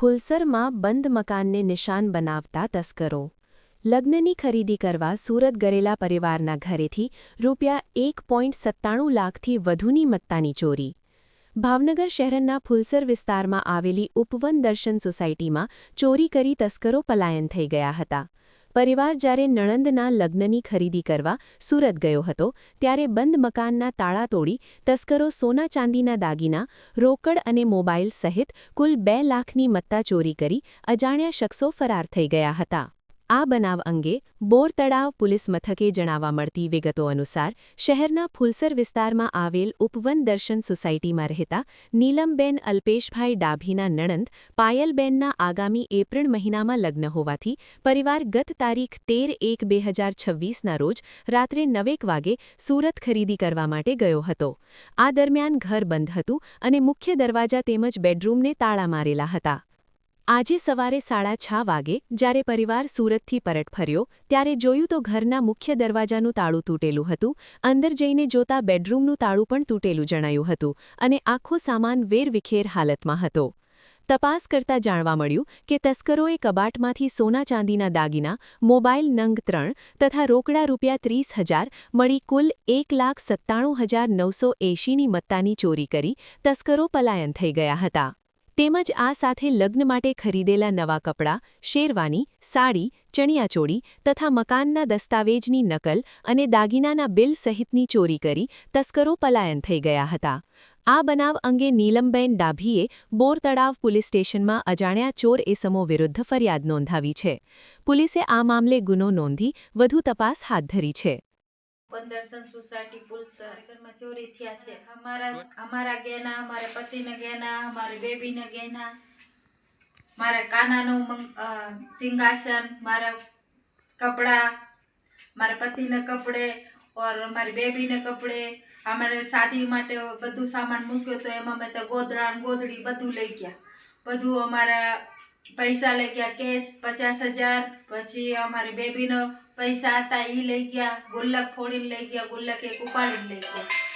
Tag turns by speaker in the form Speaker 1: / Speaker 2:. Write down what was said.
Speaker 1: ફુલસરમાં બંધ મકાનને નિશાન બનાવતા તસ્કરો. લગ્નની ખરીદી કરવા સુરત ગરેલા પરિવારના ઘરેથી રૂપિયા એક પોઈન્ટ સત્તાણું લાખથી વધુની મત્તાની ચોરી. ભાવનગર શહેરના ફુલસર વિસ્તારમાં આવેલી ઉપવન દર્શન સોસાયટીમાં ચોરી કરી તસ્કરો પલાયન થઈ ગયા હતા. પરિવાર જ્યારે નણંદના લગ્નની ખરીદી કરવા સુરત ગયો હતો, ત્યારે બંધ મકાનના તાળા તોડી તસ્કરો સોના ચાંદીના દાગીના, રોકડ અને મોબાઈલ સહિત કુલ બે લાખની મત્તા ચોરી કરી અજાણ્યા શખ્સો ફરાર થઈ ગયા હતા. આ બનાવ અંગે બોર તળાવ પોલીસ મથકે જણાવવા મળતી વિગતો અનુસાર શહેરના ફુલસર વિસ્તારમાં આવેલ ઉપવન દર્શન સોસાયટીમાં રહેતા નીલમબેન અલ્પેશભાઈ ડાભીના નણંદ પાયલબેનના આગામી એપ્રિલ મહિનામાં લગ્ન હોવાથી પરિવાર ગત તારીખ તેર એક બે હજાર છવ્વીસના રોજ રાત્રે નવેક વાગે સુરત ખરીદી કરવા માટે ગયો હતો. આ દરમિયાન ઘર બંધ હતું અને મુખ્ય દરવાજા તેમજ બેડરૂમને તાળા મારેલા હતા. આજે સવારે સાડા છ વાગે, જ્યારે પરિવાર સુરતથી પરત ફર્યો, ત્યારે જોયું તો ઘરના મુખ્ય દરવાજાનું તાળું તૂટેલું હતું, અંદર જઈને જોતા બેડરૂમનું તાળું પણ તૂટેલું જણાયું હતું, અને આખો સામાન વેરવિખેર હાલતમાં હતો. તપાસ કરતા જાણવા મળ્યું કે તસ્કરોએ કબાટમાંથી સોના ચાંદીના દાગીના, મોબાઈલ નંગ ત્રણ તથા રોકડા રૂપિયા ત્રીસ હજાર મળી કુલ એક લાખ સત્તાણું હજાર નવસો એંશીની મત્તાની ચોરી કરી તસ્કરો પલાયન થઈ ગયા હતા. તેમજ આ સાથે લગ્ન માટે ખરીદેલા નવા કપડાં, શેરવાની, સાડી, ચણિયાચોળી તથા મકાનના દસ્તાવેજની નકલ અને દાગીનાના બિલ સહિતની ચોરી કરી તસ્કરો પલાયન થઈ ગયા હતા. આ બનાવ અંગે નીલમબેન ડાભીએ બોર તળાવ પોલીસ સ્ટેશનમાં અજાણ્યા ચોર એસમો વિરુદ્ધ ફરિયાદ નોંધાવી છે. પોલીસે આ મામલે ગુનો નોંધી વધુ તપાસ હાથ ધરી છે.
Speaker 2: પંદરસન સોસાયટી પુલસર ઘરમાં ચોરી થયા છે. અમારા અમારા ગહેના મારા પતિના ગહેના મારી બેબીના ગહેના મારા કાનાનું સિંહાસન, મારા કપડાં, મારા પતિના કપડે ઓર મારી બેબીને કપડે, અમારે શાદી માટે બધું સામાન મૂક્યો તો એમાં મેં તો ગોદડા ગોદડી બધું લઈ ગયા. બધું અમારા પૈસા લઈ ગયા, કેશ પચાસ હજાર, પછી અમારી બેબીનો પૈસા હતા એ લઈ ગયા, ગુલ્લક ફોડીને લઈ ગયા, ગુલ્લક એક ઉપાડીને લઈ ગયા.